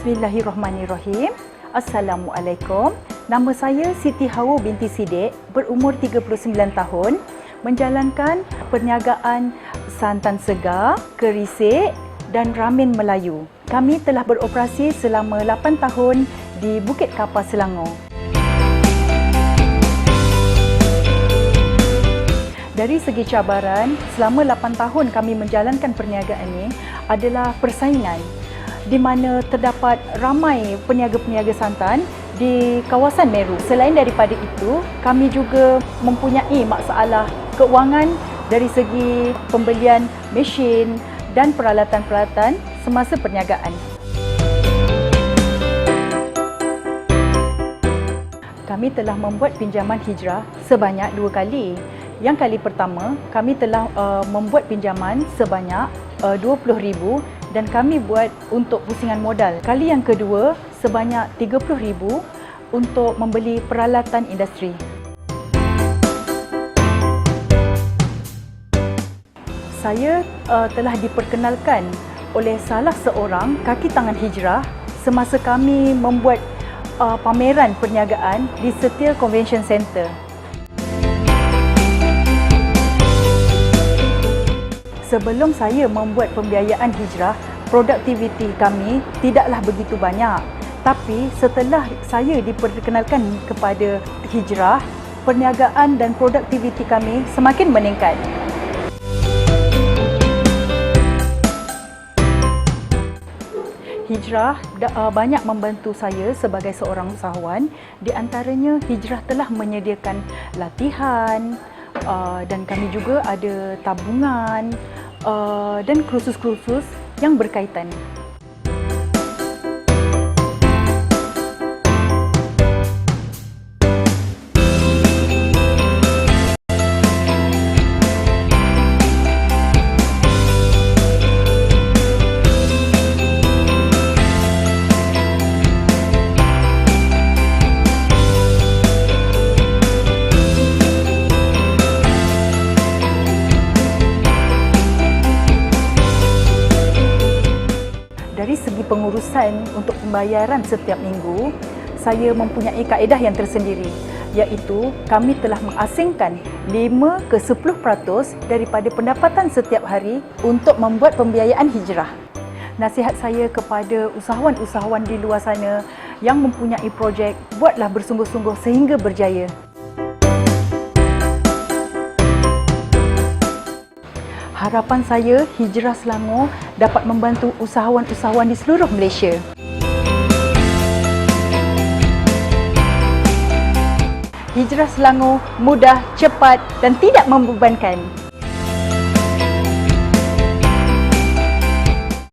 Bismillahirrahmanirrahim. Assalamualaikum. Nama saya Siti Hawa binti Sidik, berumur 39 tahun, menjalankan perniagaan santan segar, kerisik dan ramen Melayu. Kami telah beroperasi selama 8 tahun di Bukit Kapar Selangor. Dari segi cabaran, selama 8 tahun kami menjalankan perniagaan ini adalah persaingan di mana terdapat ramai peniaga-peniaga santan di kawasan Meru. Selain daripada itu, kami juga mempunyai masalah keuangan dari segi pembelian mesin dan peralatan-peralatan semasa perniagaan. Kami telah membuat pinjaman hijrah sebanyak dua kali. Yang kali pertama, kami telah uh, membuat pinjaman sebanyak uh, RM20,000 dan kami buat untuk pusingan modal. Kali yang kedua, sebanyak RM30,000 untuk membeli peralatan industri. Saya uh, telah diperkenalkan oleh salah seorang kaki tangan hijrah semasa kami membuat uh, pameran perniagaan di Setia Convention Centre. Sebelum saya membuat pembiayaan hijrah, produktiviti kami tidaklah begitu banyak. Tapi setelah saya diperkenalkan kepada hijrah, perniagaan dan produktiviti kami semakin meningkat. Hijrah uh, banyak membantu saya sebagai seorang usahawan. Di antaranya, Hijrah telah menyediakan latihan uh, dan kami juga ada tabungan uh, dan kursus-kursus yang berkaitan. Dari segi pengurusan untuk pembayaran setiap minggu, saya mempunyai kaedah yang tersendiri iaitu kami telah mengasingkan 5 ke 10% daripada pendapatan setiap hari untuk membuat pembiayaan hijrah. Nasihat saya kepada usahawan-usahawan di luar sana yang mempunyai projek, buatlah bersungguh-sungguh sehingga berjaya. Harapan saya Hijrah Selangor dapat membantu usahawan-usahawan di seluruh Malaysia. Hijrah Selangor mudah, cepat dan tidak membebankan.